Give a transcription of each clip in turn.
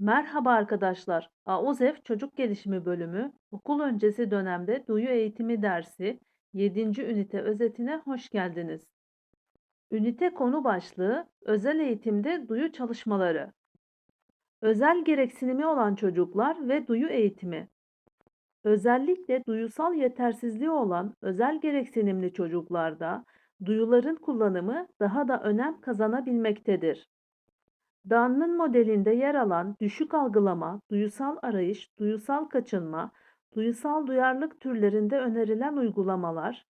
Merhaba arkadaşlar. AOZEF Çocuk Gelişimi Bölümü Okul Öncesi Dönemde Duyu Eğitimi Dersi 7. ünite özetine hoş geldiniz. Ünite konu başlığı Özel eğitimde duyu çalışmaları. Özel gereksinimi olan çocuklar ve duyu eğitimi. Özellikle duyusal yetersizliği olan özel gereksinimli çocuklarda duyuların kullanımı daha da önem kazanabilmektedir. Dan'ın modelinde yer alan düşük algılama, duyusal arayış, duyusal kaçınma, duyusal duyarlılık türlerinde önerilen uygulamalar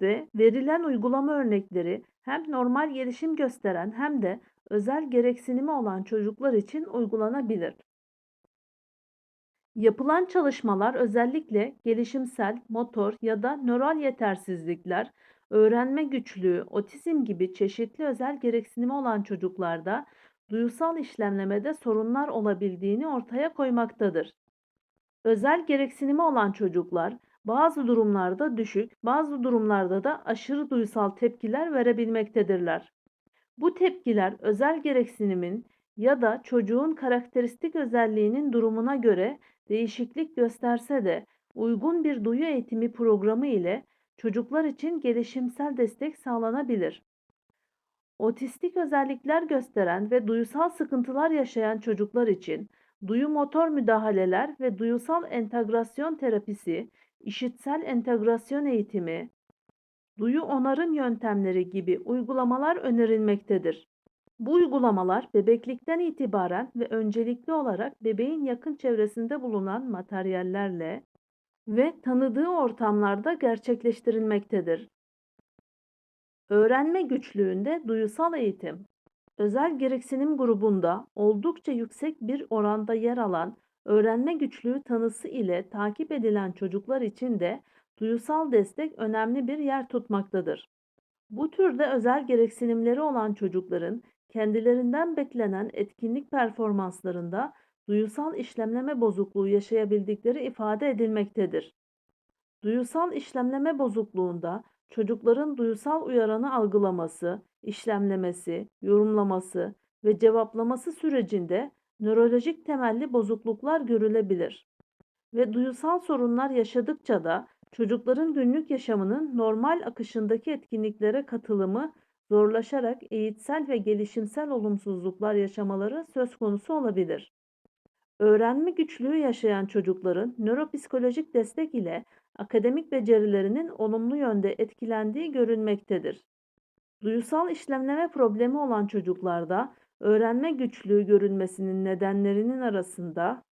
ve verilen uygulama örnekleri hem normal gelişim gösteren hem de özel gereksinimi olan çocuklar için uygulanabilir. Yapılan çalışmalar özellikle gelişimsel, motor ya da nöral yetersizlikler, öğrenme güçlüğü, otizm gibi çeşitli özel gereksinimi olan çocuklarda duyusal işlemlemede sorunlar olabildiğini ortaya koymaktadır. Özel gereksinimi olan çocuklar bazı durumlarda düşük, bazı durumlarda da aşırı duysal tepkiler verebilmektedirler. Bu tepkiler özel gereksinimin ya da çocuğun karakteristik özelliğinin durumuna göre değişiklik gösterse de uygun bir duyu eğitimi programı ile çocuklar için gelişimsel destek sağlanabilir. Otistik özellikler gösteren ve duyusal sıkıntılar yaşayan çocuklar için duyu motor müdahaleler ve duyusal entegrasyon terapisi, işitsel entegrasyon eğitimi, duyu onarım yöntemleri gibi uygulamalar önerilmektedir. Bu uygulamalar bebeklikten itibaren ve öncelikli olarak bebeğin yakın çevresinde bulunan materyallerle ve tanıdığı ortamlarda gerçekleştirilmektedir. Öğrenme güçlüğünde duyusal eğitim. Özel gereksinim grubunda oldukça yüksek bir oranda yer alan öğrenme güçlüğü tanısı ile takip edilen çocuklar için de duyusal destek önemli bir yer tutmaktadır. Bu türde özel gereksinimleri olan çocukların kendilerinden beklenen etkinlik performanslarında duyusal işlemleme bozukluğu yaşayabildikleri ifade edilmektedir. Duyusal işlemleme bozukluğunda çocukların duyusal uyaranı algılaması, işlemlemesi, yorumlaması ve cevaplaması sürecinde nörolojik temelli bozukluklar görülebilir. Ve duyusal sorunlar yaşadıkça da çocukların günlük yaşamının normal akışındaki etkinliklere katılımı zorlaşarak eğitsel ve gelişimsel olumsuzluklar yaşamaları söz konusu olabilir. Öğrenme güçlüğü yaşayan çocukların nöropsikolojik destek ile akademik becerilerinin olumlu yönde etkilendiği görülmektedir. Duyusal işlemleme problemi olan çocuklarda öğrenme güçlüğü görülmesinin nedenlerinin arasında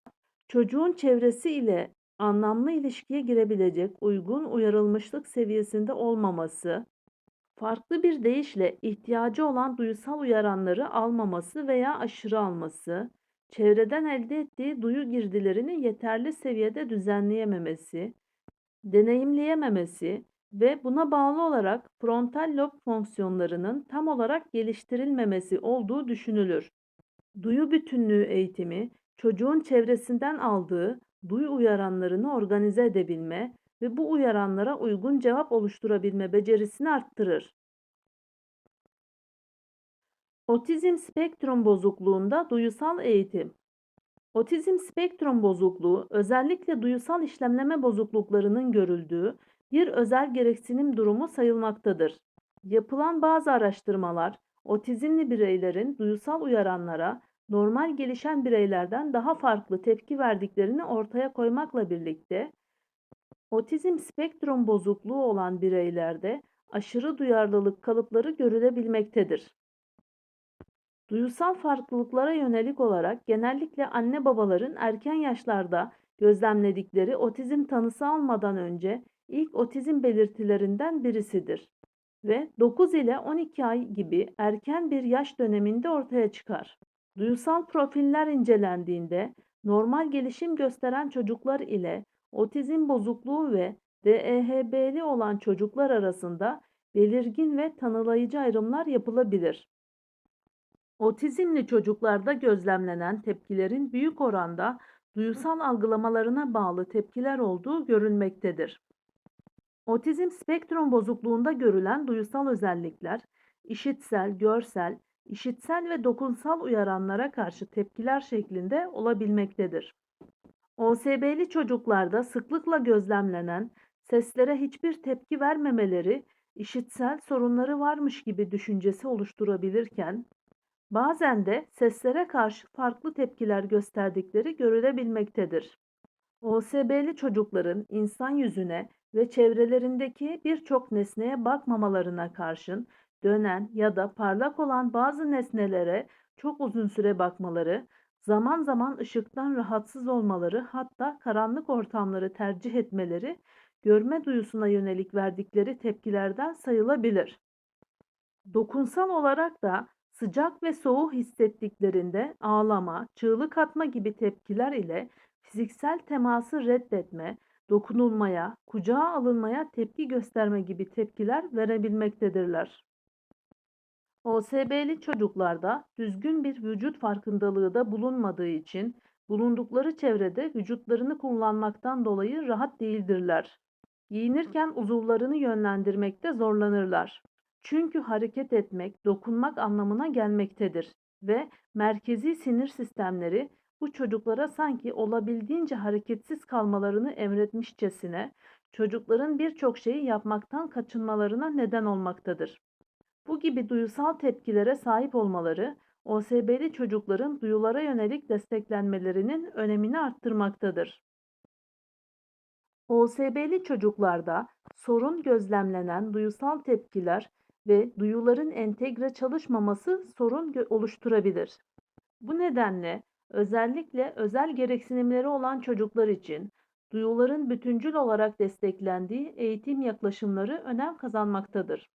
çocuğun çevresi ile anlamlı ilişkiye girebilecek uygun uyarılmışlık seviyesinde olmaması, farklı bir deyişle ihtiyacı olan duyusal uyaranları almaması veya aşırı alması, çevreden elde ettiği duyu girdilerini yeterli seviyede düzenleyememesi, deneyimleyememesi ve buna bağlı olarak frontal lob fonksiyonlarının tam olarak geliştirilmemesi olduğu düşünülür. Duyu bütünlüğü eğitimi, çocuğun çevresinden aldığı duyu uyaranlarını organize edebilme ve bu uyaranlara uygun cevap oluşturabilme becerisini arttırır. Otizm spektrum bozukluğunda duyusal eğitim Otizm spektrum bozukluğu özellikle duyusal işlemleme bozukluklarının görüldüğü bir özel gereksinim durumu sayılmaktadır. Yapılan bazı araştırmalar otizmli bireylerin duyusal uyaranlara normal gelişen bireylerden daha farklı tepki verdiklerini ortaya koymakla birlikte otizm spektrum bozukluğu olan bireylerde aşırı duyarlılık kalıpları görülebilmektedir. Duyusal farklılıklara yönelik olarak genellikle anne babaların erken yaşlarda gözlemledikleri otizm tanısı almadan önce ilk otizm belirtilerinden birisidir ve 9 ile 12 ay gibi erken bir yaş döneminde ortaya çıkar. Duyusal profiller incelendiğinde normal gelişim gösteren çocuklar ile otizm bozukluğu ve DEHB'li olan çocuklar arasında belirgin ve tanılayıcı ayrımlar yapılabilir. Otizmli çocuklarda gözlemlenen tepkilerin büyük oranda duyusal algılamalarına bağlı tepkiler olduğu görülmektedir. Otizm spektrum bozukluğunda görülen duyusal özellikler, işitsel, görsel, işitsel ve dokunsal uyaranlara karşı tepkiler şeklinde olabilmektedir. OSB'li çocuklarda sıklıkla gözlemlenen seslere hiçbir tepki vermemeleri işitsel sorunları varmış gibi düşüncesi oluşturabilirken, bazen de seslere karşı farklı tepkiler gösterdikleri görülebilmektedir. OSB'li çocukların insan yüzüne ve çevrelerindeki birçok nesneye bakmamalarına karşın dönen ya da parlak olan bazı nesnelere çok uzun süre bakmaları, zaman zaman ışıktan rahatsız olmaları, hatta karanlık ortamları tercih etmeleri görme duyusuna yönelik verdikleri tepkilerden sayılabilir. Dokunsal olarak da sıcak ve soğuk hissettiklerinde ağlama, çığlık atma gibi tepkiler ile fiziksel teması reddetme, dokunulmaya, kucağa alınmaya tepki gösterme gibi tepkiler verebilmektedirler. OSB'li çocuklarda düzgün bir vücut farkındalığı da bulunmadığı için bulundukları çevrede vücutlarını kullanmaktan dolayı rahat değildirler. Giyinirken uzuvlarını yönlendirmekte zorlanırlar. Çünkü hareket etmek, dokunmak anlamına gelmektedir ve merkezi sinir sistemleri bu çocuklara sanki olabildiğince hareketsiz kalmalarını emretmişçesine çocukların birçok şeyi yapmaktan kaçınmalarına neden olmaktadır. Bu gibi duyusal tepkilere sahip olmaları OSB'li çocukların duyulara yönelik desteklenmelerinin önemini arttırmaktadır. OSB'li çocuklarda sorun gözlemlenen duyusal tepkiler ve duyuların entegre çalışmaması sorun oluşturabilir. Bu nedenle özellikle özel gereksinimleri olan çocuklar için duyuların bütüncül olarak desteklendiği eğitim yaklaşımları önem kazanmaktadır.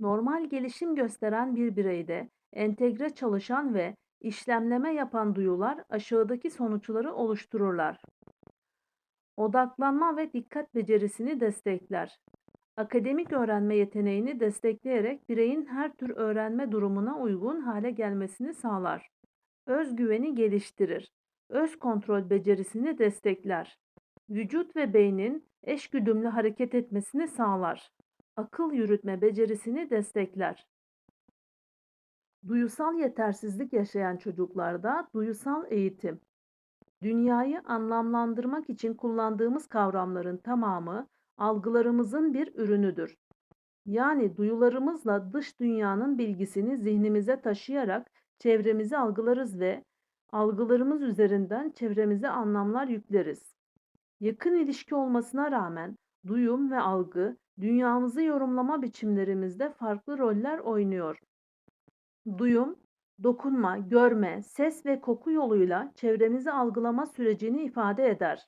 Normal gelişim gösteren bir bireyde entegre çalışan ve işlemleme yapan duyular aşağıdaki sonuçları oluştururlar. Odaklanma ve dikkat becerisini destekler. Akademik öğrenme yeteneğini destekleyerek bireyin her tür öğrenme durumuna uygun hale gelmesini sağlar. Özgüveni geliştirir. Öz kontrol becerisini destekler. Vücut ve beynin eşgüdümlü hareket etmesini sağlar. Akıl yürütme becerisini destekler. Duyusal yetersizlik yaşayan çocuklarda duyusal eğitim. Dünyayı anlamlandırmak için kullandığımız kavramların tamamı algılarımızın bir ürünüdür. Yani duyularımızla dış dünyanın bilgisini zihnimize taşıyarak çevremizi algılarız ve algılarımız üzerinden çevremize anlamlar yükleriz. Yakın ilişki olmasına rağmen duyum ve algı dünyamızı yorumlama biçimlerimizde farklı roller oynuyor. Duyum, dokunma, görme, ses ve koku yoluyla çevremizi algılama sürecini ifade eder.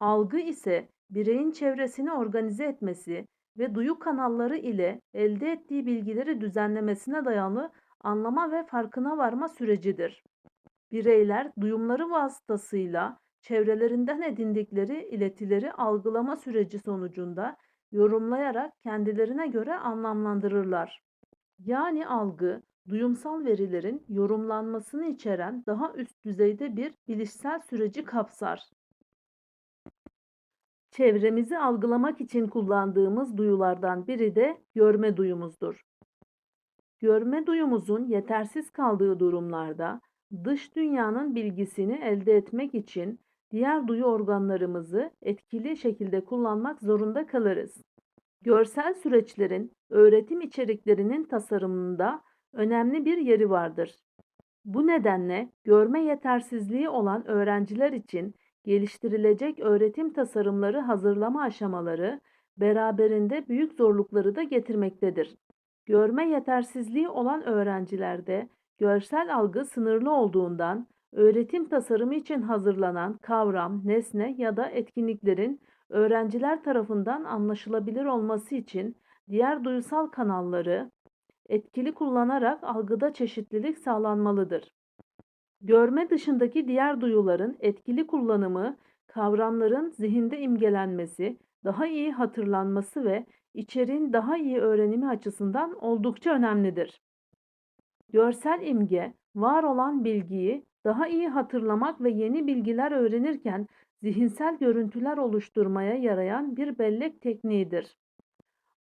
Algı ise bireyin çevresini organize etmesi ve duyu kanalları ile elde ettiği bilgileri düzenlemesine dayalı anlama ve farkına varma sürecidir. Bireyler duyumları vasıtasıyla çevrelerinden edindikleri iletileri algılama süreci sonucunda yorumlayarak kendilerine göre anlamlandırırlar. Yani algı, duyumsal verilerin yorumlanmasını içeren daha üst düzeyde bir bilişsel süreci kapsar. Çevremizi algılamak için kullandığımız duyulardan biri de görme duyumuzdur. Görme duyumuzun yetersiz kaldığı durumlarda dış dünyanın bilgisini elde etmek için diğer duyu organlarımızı etkili şekilde kullanmak zorunda kalırız. Görsel süreçlerin öğretim içeriklerinin tasarımında önemli bir yeri vardır. Bu nedenle görme yetersizliği olan öğrenciler için geliştirilecek öğretim tasarımları hazırlama aşamaları beraberinde büyük zorlukları da getirmektedir. Görme yetersizliği olan öğrencilerde görsel algı sınırlı olduğundan öğretim tasarımı için hazırlanan kavram, nesne ya da etkinliklerin öğrenciler tarafından anlaşılabilir olması için diğer duysal kanalları etkili kullanarak algıda çeşitlilik sağlanmalıdır. Görme dışındaki diğer duyuların etkili kullanımı, kavramların zihinde imgelenmesi, daha iyi hatırlanması ve içeriğin daha iyi öğrenimi açısından oldukça önemlidir. Görsel imge, var olan bilgiyi daha iyi hatırlamak ve yeni bilgiler öğrenirken zihinsel görüntüler oluşturmaya yarayan bir bellek tekniğidir.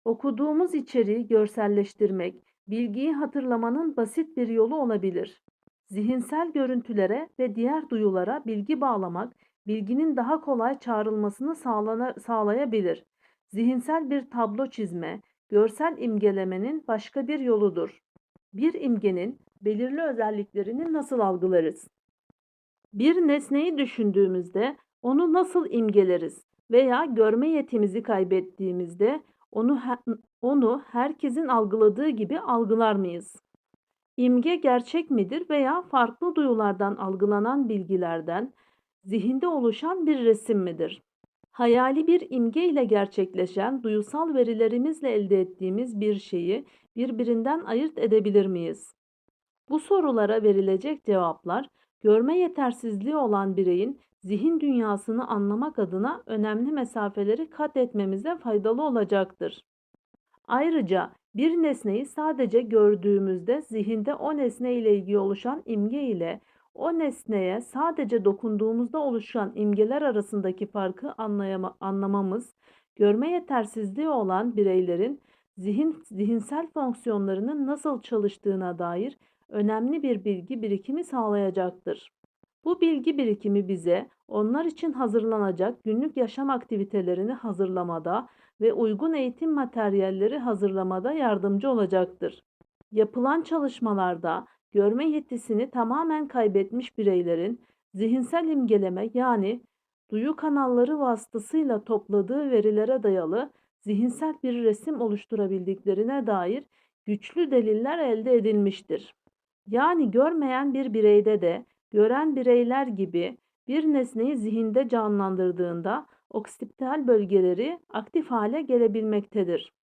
Okuduğumuz içeriği görselleştirmek, bilgiyi hatırlamanın basit bir yolu olabilir. Zihinsel görüntülere ve diğer duyulara bilgi bağlamak, bilginin daha kolay çağrılmasını sağlayabilir. Zihinsel bir tablo çizme, görsel imgelemenin başka bir yoludur. Bir imgenin belirli özelliklerini nasıl algılarız? Bir nesneyi düşündüğümüzde onu nasıl imgeleriz veya görme yetimizi kaybettiğimizde onu onu herkesin algıladığı gibi algılar mıyız? İmge gerçek midir veya farklı duyulardan algılanan bilgilerden zihinde oluşan bir resim midir? Hayali bir imge ile gerçekleşen duyusal verilerimizle elde ettiğimiz bir şeyi birbirinden ayırt edebilir miyiz? Bu sorulara verilecek cevaplar görme yetersizliği olan bireyin zihin dünyasını anlamak adına önemli mesafeleri kat etmemize faydalı olacaktır. Ayrıca bir nesneyi sadece gördüğümüzde zihinde o nesne ile ilgili oluşan imge ile o nesneye sadece dokunduğumuzda oluşan imgeler arasındaki farkı anlamamız, görme yetersizliği olan bireylerin zihin zihinsel fonksiyonlarının nasıl çalıştığına dair önemli bir bilgi birikimi sağlayacaktır. Bu bilgi birikimi bize onlar için hazırlanacak günlük yaşam aktivitelerini hazırlamada ve uygun eğitim materyalleri hazırlamada yardımcı olacaktır. Yapılan çalışmalarda görme yetisini tamamen kaybetmiş bireylerin zihinsel imgeleme yani duyu kanalları vasıtasıyla topladığı verilere dayalı zihinsel bir resim oluşturabildiklerine dair güçlü deliller elde edilmiştir. Yani görmeyen bir bireyde de gören bireyler gibi bir nesneyi zihinde canlandırdığında oksipital bölgeleri aktif hale gelebilmektedir.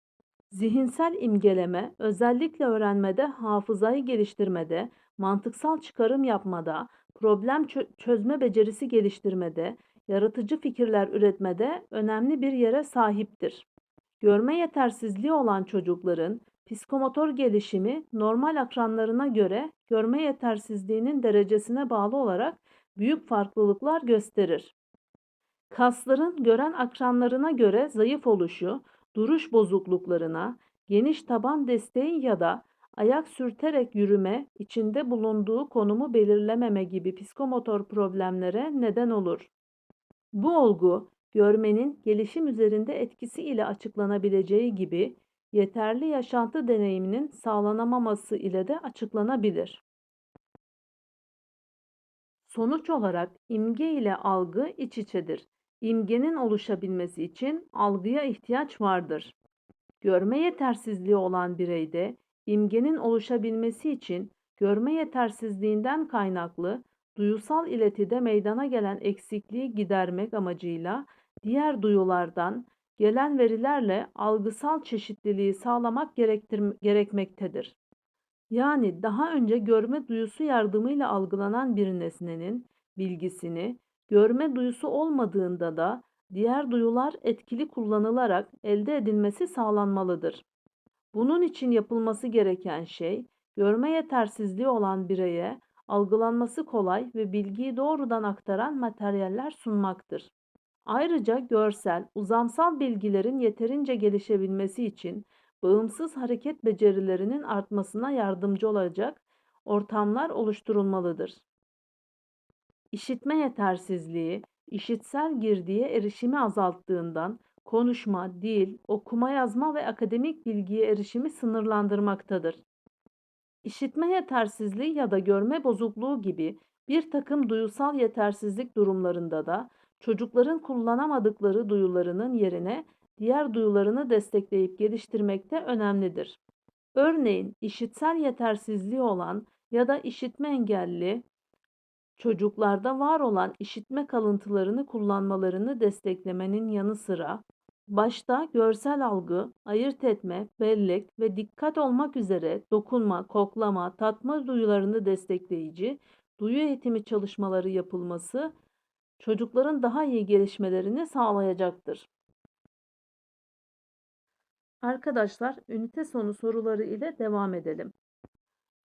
Zihinsel imgeleme özellikle öğrenmede, hafızayı geliştirmede, mantıksal çıkarım yapmada, problem çözme becerisi geliştirmede, yaratıcı fikirler üretmede önemli bir yere sahiptir. Görme yetersizliği olan çocukların psikomotor gelişimi normal akranlarına göre görme yetersizliğinin derecesine bağlı olarak büyük farklılıklar gösterir. Kasların gören akranlarına göre zayıf oluşu, duruş bozukluklarına, geniş taban desteği ya da ayak sürterek yürüme, içinde bulunduğu konumu belirlememe gibi psikomotor problemlere neden olur. Bu olgu, görmenin gelişim üzerinde etkisi ile açıklanabileceği gibi yeterli yaşantı deneyiminin sağlanamaması ile de açıklanabilir. Sonuç olarak imge ile algı iç içedir. İmgenin oluşabilmesi için algıya ihtiyaç vardır. Görme yetersizliği olan bireyde imgenin oluşabilmesi için görme yetersizliğinden kaynaklı duyusal iletide meydana gelen eksikliği gidermek amacıyla diğer duyulardan gelen verilerle algısal çeşitliliği sağlamak gerekmektedir. Yani daha önce görme duyusu yardımıyla algılanan bir nesnenin bilgisini görme duyusu olmadığında da diğer duyular etkili kullanılarak elde edilmesi sağlanmalıdır. Bunun için yapılması gereken şey görme yetersizliği olan bireye algılanması kolay ve bilgiyi doğrudan aktaran materyaller sunmaktır. Ayrıca görsel, uzamsal bilgilerin yeterince gelişebilmesi için bağımsız hareket becerilerinin artmasına yardımcı olacak ortamlar oluşturulmalıdır. İşitme yetersizliği, işitsel girdiye erişimi azalttığından konuşma, dil, okuma yazma ve akademik bilgiye erişimi sınırlandırmaktadır. İşitme yetersizliği ya da görme bozukluğu gibi bir takım duyusal yetersizlik durumlarında da çocukların kullanamadıkları duyularının yerine diğer duyularını destekleyip geliştirmekte önemlidir. Örneğin işitsel yetersizliği olan ya da işitme engelli çocuklarda var olan işitme kalıntılarını kullanmalarını desteklemenin yanı sıra başta görsel algı, ayırt etme, bellek ve dikkat olmak üzere dokunma, koklama, tatma duyularını destekleyici duyu eğitimi çalışmaları yapılması çocukların daha iyi gelişmelerini sağlayacaktır. Arkadaşlar ünite sonu soruları ile devam edelim.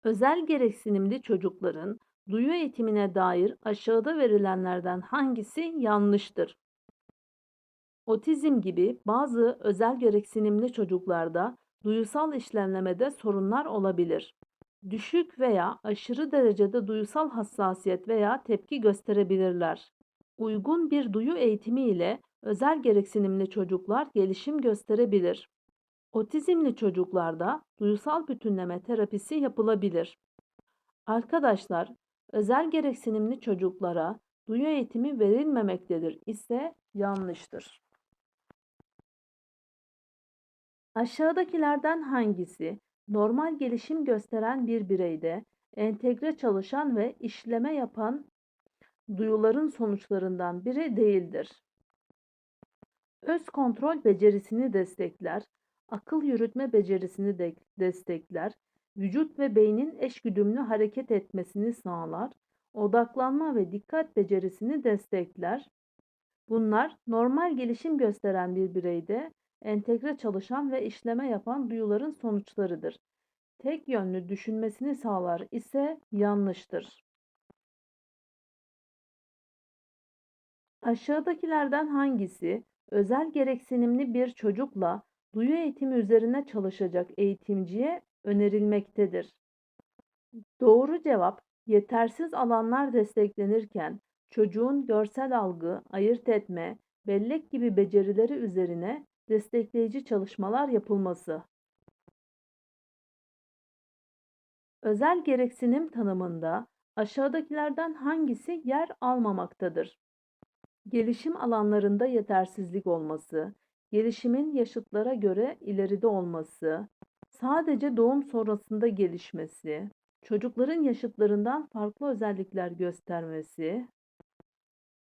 Özel gereksinimli çocukların duyu eğitimine dair aşağıda verilenlerden hangisi yanlıştır? Otizm gibi bazı özel gereksinimli çocuklarda duyusal işlemlemede sorunlar olabilir. Düşük veya aşırı derecede duyusal hassasiyet veya tepki gösterebilirler. Uygun bir duyu eğitimi ile özel gereksinimli çocuklar gelişim gösterebilir. Otizmli çocuklarda duyusal bütünleme terapisi yapılabilir. Arkadaşlar, özel gereksinimli çocuklara duyu eğitimi verilmemektedir ise yanlıştır. Aşağıdakilerden hangisi normal gelişim gösteren bir bireyde entegre çalışan ve işleme yapan duyuların sonuçlarından biri değildir? Öz kontrol becerisini destekler, akıl yürütme becerisini de destekler, vücut ve beynin eşgüdümlü hareket etmesini sağlar, odaklanma ve dikkat becerisini destekler. Bunlar normal gelişim gösteren bir bireyde entegre çalışan ve işleme yapan duyuların sonuçlarıdır. Tek yönlü düşünmesini sağlar ise yanlıştır. Aşağıdakilerden hangisi özel gereksinimli bir çocukla duyu eğitimi üzerine çalışacak eğitimciye önerilmektedir? Doğru cevap yetersiz alanlar desteklenirken çocuğun görsel algı, ayırt etme, bellek gibi becerileri üzerine destekleyici çalışmalar yapılması. Özel gereksinim tanımında aşağıdakilerden hangisi yer almamaktadır? Gelişim alanlarında yetersizlik olması, gelişimin yaşıtlara göre ileride olması, sadece doğum sonrasında gelişmesi, çocukların yaşıtlarından farklı özellikler göstermesi,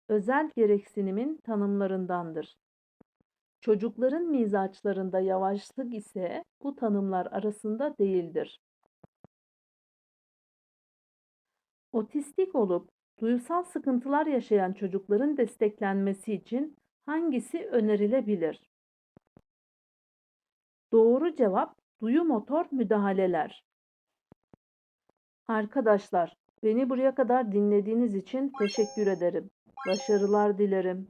özel gereksinimin tanımlarındandır. Çocukların mizaçlarında yavaşlık ise bu tanımlar arasında değildir. Otistik olup duysal sıkıntılar yaşayan çocukların desteklenmesi için hangisi önerilebilir? Doğru cevap duyu motor müdahaleler. Arkadaşlar, beni buraya kadar dinlediğiniz için teşekkür ederim. Başarılar dilerim.